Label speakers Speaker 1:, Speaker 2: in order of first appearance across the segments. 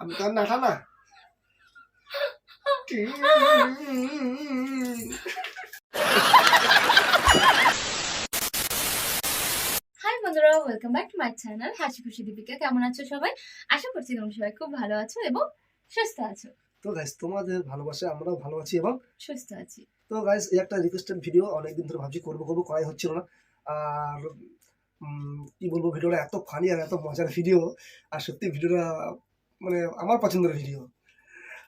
Speaker 1: আমি তো আর নাটা না
Speaker 2: হাই বন্ধুরা welcome back to my channel হাসি খুশি দীপিকা কেমন আছো সবাই? আশা করছি তোমরা সবাই খুব ভালো আছো এবং সুস্থ আছো।
Speaker 1: তো গাইস তোমাদের ভালোবাসে আমরাও ভালো আছি এবং
Speaker 2: সুস্থ আছি।
Speaker 1: তো গাইস এই একটা রিকোয়েস্টেড ভিডিও অনেকদিন ধরে ভাবছি করব করব করাই হচ্ছিল না। আর কি বলব ভিডিওটা এত ফানি আর এত মজার ভিডিও আর সত্যি ভিডিওটা মানে আমার পছন্দের ভিডিও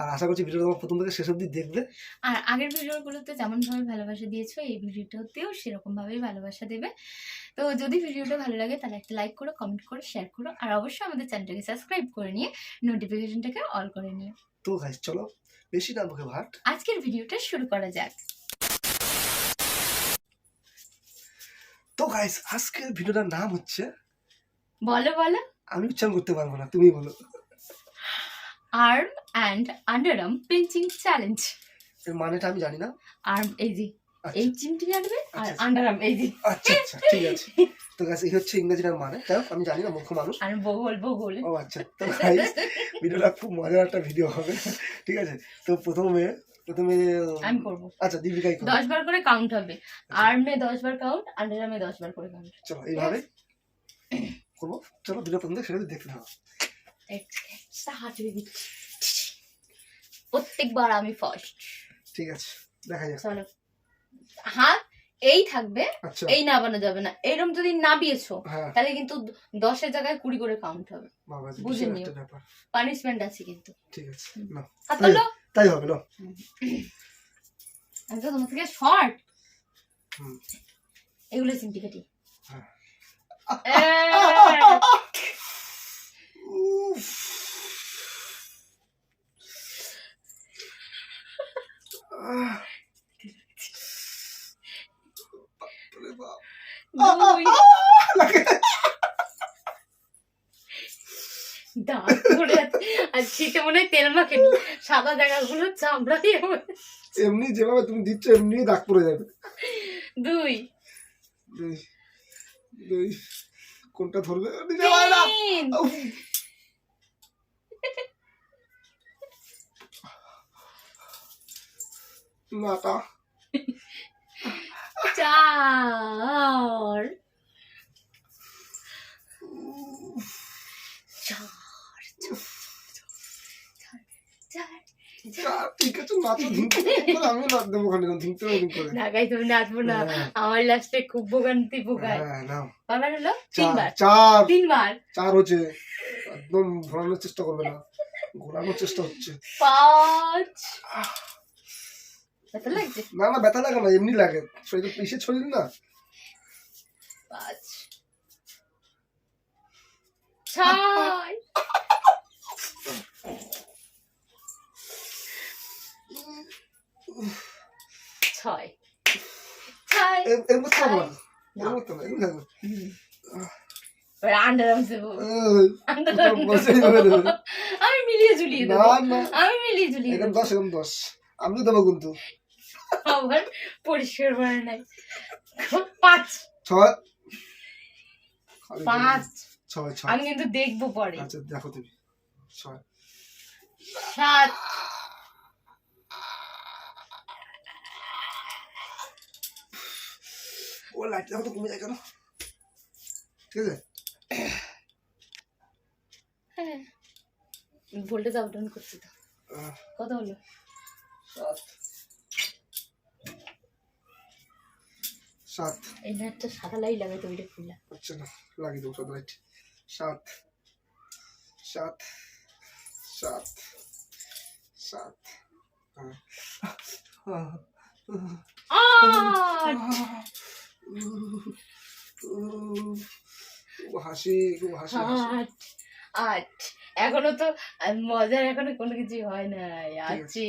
Speaker 1: আর আশা করছি ভিডিওটা তোমার প্রথম থেকে শেষ অবধি দেখবে।
Speaker 2: আর আগের ভিডিওগুলোতে যেমন ভাবে ভালোবাসা দিয়েছ এই ভিডিওটাতেও সেরকম ভাবেই ভালোবাসা দেবে। তো যদি ভিডিওটা ভালো লাগে তাহলে একটা লাইক করো কমেন্ট করো শেয়ার করো আর অবশ্যই আমাদের চ্যানেলটাকে সাবস্ক্রাইব করে নিয়ে নোটিফিকেশনটাকে অল করে নিও।
Speaker 1: তো গাইস চলো বেশি না মুখে ভাট।
Speaker 2: আজকের ভিডিওটা শুরু করা যাক।
Speaker 1: তো গাইস আজকের ভিডিওটার নাম হচ্ছে
Speaker 2: বলো বলো।
Speaker 1: আমি উচ্চারণ করতে পারব না তুমি বলো।
Speaker 2: Arm and underarm pinching challenge
Speaker 1: এর মানেটা আমি জানি না।
Speaker 2: আর্ম এই যে
Speaker 1: আচ্ছা।
Speaker 2: এই চিমটি কাটবে আর
Speaker 1: আচ্ছা, আচ্ছা।
Speaker 2: আন্ডারআর্ম এই যে।
Speaker 1: আচ্ছা আচ্ছা ঠিক আছে। তো গাইস এই হচ্ছে ইংরেজিটার মানে। হোক, আমি জানি না মূর্খ মানুষ।
Speaker 2: আর বগল বগল।
Speaker 1: ও আচ্ছা। তো গাইস ভিডিওটা খুব মজার একটা ভিডিও হবে। ঠিক আছে? তো প্রথমে প্রথমে
Speaker 2: আমি করব।
Speaker 1: আচ্ছা দীপিকাই করো
Speaker 2: দশ বার করে কাউন্ট হবে। আর্মে দশ বার কাউন্ট আন্ডারআর্মে দশ বার করে কাউন্ট
Speaker 1: চলো এইভাবে। করব। চলো দুটো প্রথম থেকে সেটা দেখতে থাকো।
Speaker 2: দিচ্ছি। প্রত্যেকবার আমি ফার্স্ট
Speaker 1: ঠিক আছে দেখা যাক।
Speaker 2: চলো। হাত এই থাকবে
Speaker 1: আচ্ছা।
Speaker 2: এই নাবানো যাবে না। এরকম যদি নাবিয়েছো
Speaker 1: হ্যাঁ।
Speaker 2: তাহলে কিন্তু দশের জায়গায় কুড়ি করে কাউন্ট হবে। বুঝে নিও। পানিশমেন্ট আছে কিন্তু।
Speaker 1: ঠিক আছে তাই হবে না
Speaker 2: আমি তো তোমার থেকে শর্ট। এগুলো চিমটি
Speaker 1: হ্যাঁ।
Speaker 2: সাদা জায়গাগুলো চামড়া দিয়ে।
Speaker 1: এমনি যেভাবে তুমি দিচ্ছ এমনি দাগ পড়ে যাবে
Speaker 2: দুই
Speaker 1: দুই দুই কোনটা ধরবে।
Speaker 2: তিন
Speaker 1: উফ। নাটা
Speaker 2: চার
Speaker 1: উফ।
Speaker 2: চার চার
Speaker 1: যা, ঠিক আছে নাচো ধিংতে করে আমিও নাচ দেবো ওখানে ধিংতে হবে করে
Speaker 2: ঢাকায় তুমি নাচবো না
Speaker 1: হ্যাঁ,
Speaker 2: আমার লাস্টে খুব ভোগান্তি ভোগায়।
Speaker 1: হ্যাঁ, নাও।
Speaker 2: কবার হলো?
Speaker 1: চার
Speaker 2: তিনবার?
Speaker 1: চার।
Speaker 2: তিনবার?
Speaker 1: চার হচ্ছে একদম ঘোরানোর চেষ্টা করবে না। ঘোরানোর চেষ্টা হচ্ছে।
Speaker 2: পাঁচ। লাগছে?
Speaker 1: না না ব্যথা লাগে না এমনি লাগে। শরীরে পিসে শরীর না।
Speaker 2: পাঁচ ছয় ছয়। ছয়
Speaker 1: এর- এর।
Speaker 2: আমি মিলিয়ে ঝুলিয়ে দেবো। আমি মিলিয়ে ঝুলিয়ে
Speaker 1: এরকম
Speaker 2: দেবো।
Speaker 1: দশ এরকম দশ। আমি দেবো কিন্তু।
Speaker 2: আবার পরিষ্কার করে নাই। পাঁচ।
Speaker 1: ছয়।
Speaker 2: পাঁচ।
Speaker 1: ছয় ছয়।
Speaker 2: আমি কিন্তু দেখব পরে।
Speaker 1: আচ্ছা দেখো তুমি। ছয়।
Speaker 2: সাত।
Speaker 1: ও লাইট দেখো তো কমে যায় কেন? ঠিক আছে?
Speaker 2: ভোল্টেজ আপ ডাউন করছি তো। কত হলো?
Speaker 1: সাত। সাত।
Speaker 2: এই সাদা লাইট ওইটা খুললা।
Speaker 1: আচ্ছা না লাগিয়ে দেবো সাত লাইট। সাত সাত সাত সাত।
Speaker 2: আট।
Speaker 1: হাসি খুব হাসি
Speaker 2: এখনও তো মজার এখনও কোনো কিছু হয় না আছে।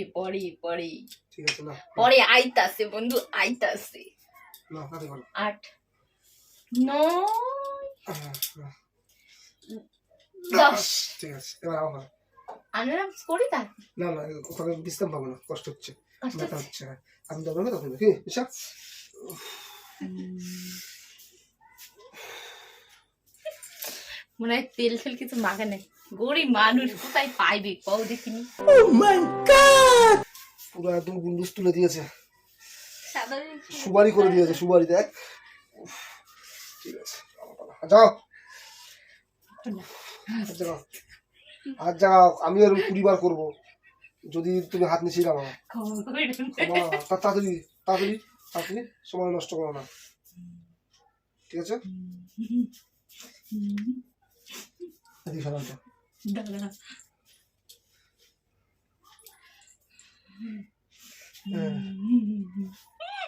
Speaker 1: ঠিক আছে
Speaker 2: আইতাছে বন্ধু আইতাছে। আট নয় দশ।
Speaker 1: ঠিক আছে এবার আমার।
Speaker 2: আনারাম করি তার
Speaker 1: না না ওখানে বিশ্রাম পাবো না কষ্ট হচ্ছে
Speaker 2: কষ্ট
Speaker 1: ব্যথা
Speaker 2: হচ্ছে?
Speaker 1: হ্যাঁ। আমি দৌড়াবো তখন কি? ঈশা
Speaker 2: মনে হয় তেল ফেল কিছু মাখে নেই। গরিব মানুষ কোথায় পাইবে? কও দেখিনি।
Speaker 1: পুরো একদম গুন্ডুস তুলে দিয়েছে। সুবারি করে দিয়েছে সুবারি দেখ। ঠিক আছে যাও হাত জাগাও। আমি এরকম কুড়ি বার করব। যদি তুমি হাত নিচে নামাও ক্ষমা, তা- তাড়াতাড়ি তাড়াতাড়ি তাড়াতাড়ি সময় নষ্ট করো না। ঠিক আছে? এদিকে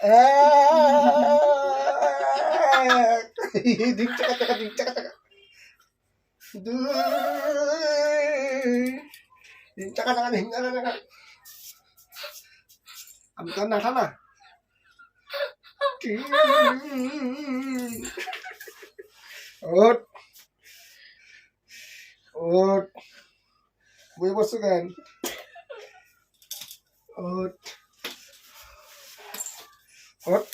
Speaker 1: সরাও তো। এক, দিক চাকা চাকা দিক চাকা চাকা দুই দিক চাকা চাকা দিক চাকা চাকা আমি তো আর নাটা না তিন। ওঠ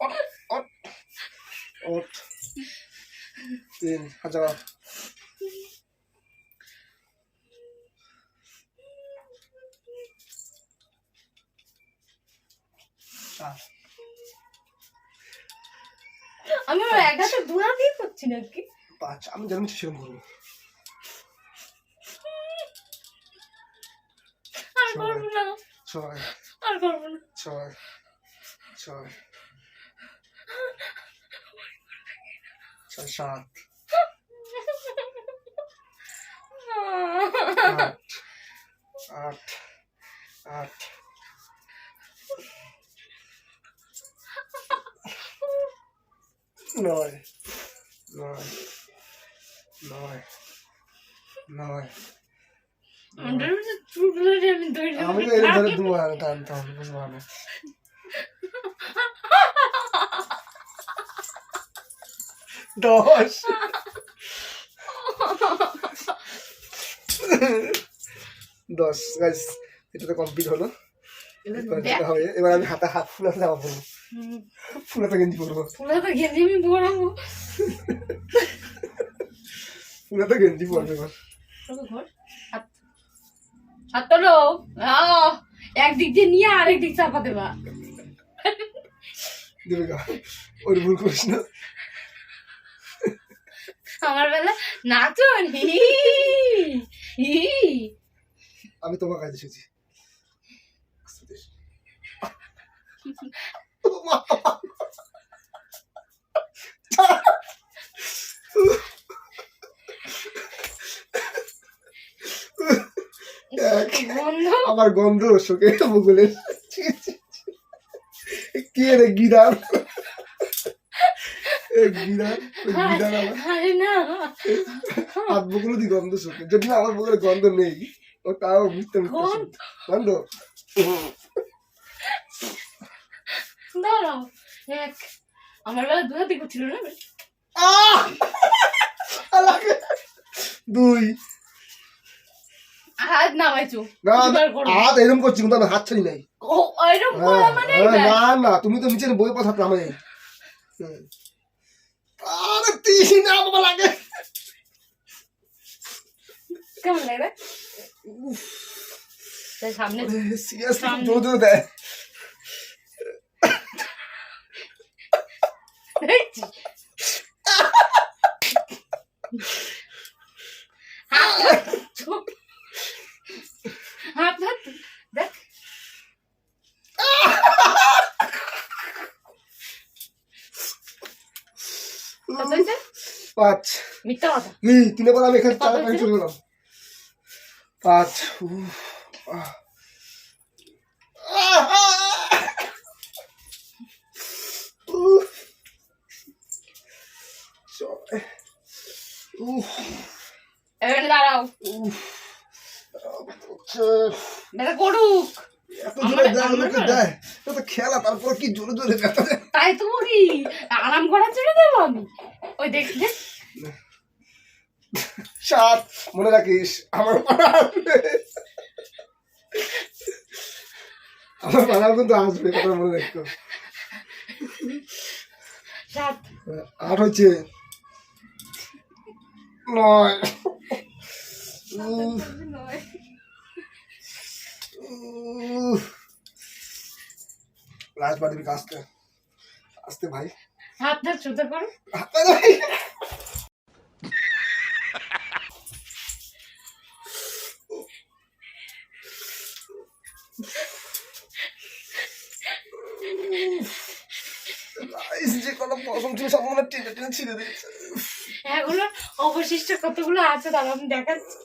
Speaker 1: ওঠ ওঠ ওঠ তিন হাজার।
Speaker 2: আমি আমার এক হাতে দু হাতেই করছি নাকি?
Speaker 1: পাঁচ আমি যেরকম সেরকম করব।
Speaker 2: আর করব না।
Speaker 1: ছয়
Speaker 2: আর করব না।
Speaker 1: ছয়। ছয় ছয় সাত। আট। আট। নয়। নয়। নয়। নয়।
Speaker 2: আমি
Speaker 1: তো এরকম ধরে দুবার টানতাম বুঝব না দশ। দশ গাইস এটা তো কমপ্লিট হলো। এবার যেটা হবে এবার আমি হাতে হাত ফুলাতে জামা পরবো ফুলাতে গেঞ্জি পরবো।
Speaker 2: ফুলাতে গেঞ্জি আমি পরাবো।
Speaker 1: ফুলাতে গেঞ্জি পরবো এবার।
Speaker 2: হাত তোলো। একদিক দিয়ে নিয়ে আরেক দিক চাপা দেবা।
Speaker 1: দেবে গা। ওর ভুল করিস না।
Speaker 2: আমার বেলা নাচন
Speaker 1: আমি তোমার কাছে এসেছি। আমার গন্ধ শোকে বগুলের কে রে
Speaker 2: না
Speaker 1: হাত দি গন্ধ শোকে যদি আমার বগুলে গন্ধ নেই ও তাও বুঝতে গন্ধ
Speaker 2: দাঁড়াও এক আমার বেলা দু হাতে করছিল না
Speaker 1: আহ! দুই
Speaker 2: হাত নামাইছো।
Speaker 1: না হাত এরকম করছি কিন্তু আমি হাত ছাড়ি নাই। হ্যাঁ,
Speaker 2: মানে
Speaker 1: হ্যাঁ। না না তুমি তো নিচের বই কথা নামে আরে তিন বাবা লাগে।
Speaker 2: কেমন লাগবে সামনে
Speaker 1: সিরিয়াসলি জোর জোর দেয়
Speaker 2: দেখছি। হাত হাত চুপ। হাত হাত দেখ কত হয়েছে?
Speaker 1: পাঁচ।
Speaker 2: মিথ্যা কথা?
Speaker 1: পর আমি এখানে চার
Speaker 2: কত
Speaker 1: চলে গেলাম। পাঁচ
Speaker 2: দাঁড়াও। করুক
Speaker 1: খেলা তারপর কি জোরে জোরে
Speaker 2: তাই তো বলি আরাম করার জন্য দেবো আমি। ওই দেখ
Speaker 1: সাত মনে রাখিস আমার আমার পাড়া কিন্তু আসবে কথা মনে
Speaker 2: সাত।
Speaker 1: আট হচ্ছে নয়। আসতে ভাই।
Speaker 2: হাতটা ছোট কর
Speaker 1: হাতে ভাই যে কটা পশম ছিল সব মনে টেনে টেনে ছিঁড়ে দিয়েছে।
Speaker 2: এগুলো অবশিষ্ট কতগুলো আছে তাহলে আমি দেখাচ্ছি।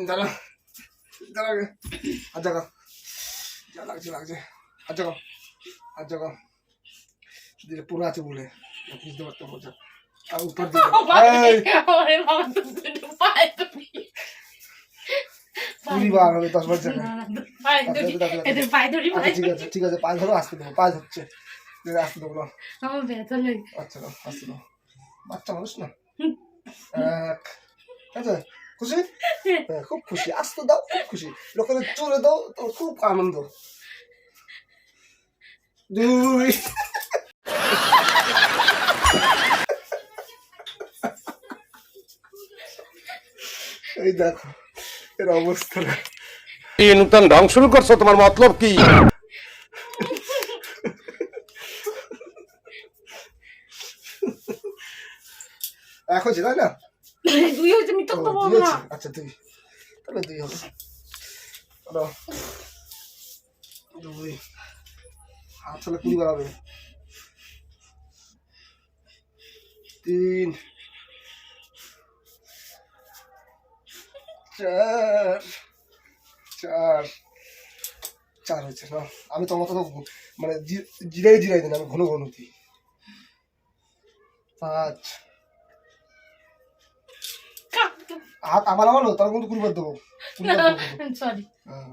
Speaker 1: দাঁড়া দাঁড়া। হাত জাগা। যা লাগছে লাগছে। হাত জাগা। হাত জাগা। দিলে পুরো আছে বলে। বুঝতে পারতাম মজা আর উপর কুড়ি বার হবে দশ বার জায়গা আচ্ছা, ঠিক আছে ঠিক আছে পায়ে ধরো আসতে দেবো পায়ে ধরছে। আসতে দেবো না
Speaker 2: আমার ব্যথা লাগে।
Speaker 1: আচ্ছা আসতে বাচ্চা মানুষ না? এক ঠিক আছে খুশি হ্যাঁ, খুব খুশি আসতে দাও খুব খুশি লোকেদের চলে দাও তোর খুব আনন্দ দুই এই দেখো এর অবস্থা
Speaker 3: এই নূতন ঢং শুরু করছ তোমার মতলব কি
Speaker 1: হচ্ছে তাই না
Speaker 2: দুই হয়েছে তো
Speaker 1: দুই? আচ্ছা দুই তাহলে দুই হবে। দুই। হাত তাহলে কুড়ি বাড়াবে তিন। চার। চার। চার হচ্ছে না? আমি তোমার কথা মানে জিরাই জিরাই দিন আমি ঘন ঘন দিই। পাঁচ। হাত আমার আমার তার কিন্তু কুড়ি দেবো।
Speaker 2: সরি
Speaker 1: হ্যাঁ।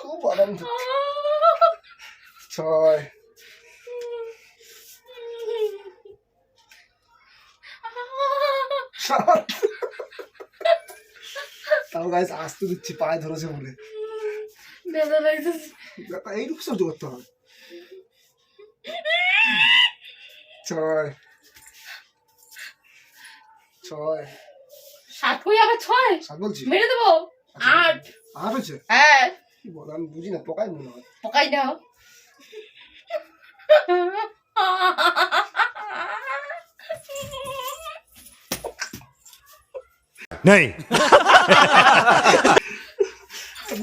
Speaker 1: খুব আনন্দ ছয়। তাও গাইস আসতে দিচ্ছি পায়ে ধরেছে বলে। এইটুকু সহ্য করতে হবে। ছয়। ছয়।
Speaker 2: সাত কই আবার ছয়?
Speaker 1: সাত বলছি।
Speaker 2: মেরে দেবো? আট।
Speaker 1: আট হচ্ছে
Speaker 2: হ্যাঁ।
Speaker 1: কি বল আমি বুঝি না পোকাই মনে হয়।
Speaker 2: পকাই দাও
Speaker 3: নেই।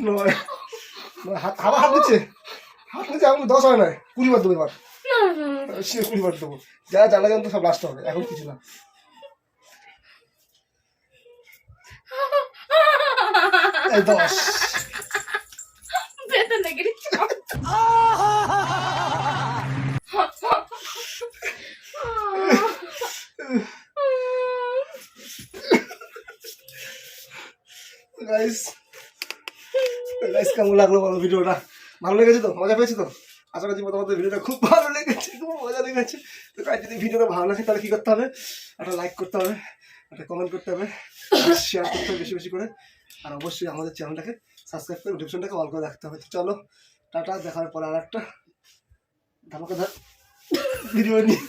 Speaker 1: নয়। নয়, হাত আবার দশ হয় নাই। কুড়ি বার দেবো এবার। সে কুড়ি বার দেবো। যা জ্বালা জানতো সব লাস্ট হবে এখন কিছু না। এই দশ
Speaker 2: লেগে গেছে।
Speaker 1: গাইস গাইস কেমন লাগল বলো ভিডিওটা। ভালো লেগেছে তো? মজা পেয়েছ তো? আশা করছি তোমাদের ভিডিওটা খুব ভালো লেগেছে খুব মজা লেগেছে। তো গাইস যদি ভিডিওটা ভালো লাগে তাহলে কি করতে হবে? একটা লাইক করতে হবে। একটা কমেন্ট করতে হবে। শেয়ার করতে হবে বেশি বেশি করে। আর অবশ্যই আমাদের চ্যানেলটাকে সাবস্ক্রাইব করে নোটিফিকেশনটাকে অল করে রাখতে হবে। চলো, টাটা, দেখার পরে আর একটা ধামাকাধার ভিডিও নিয়ে।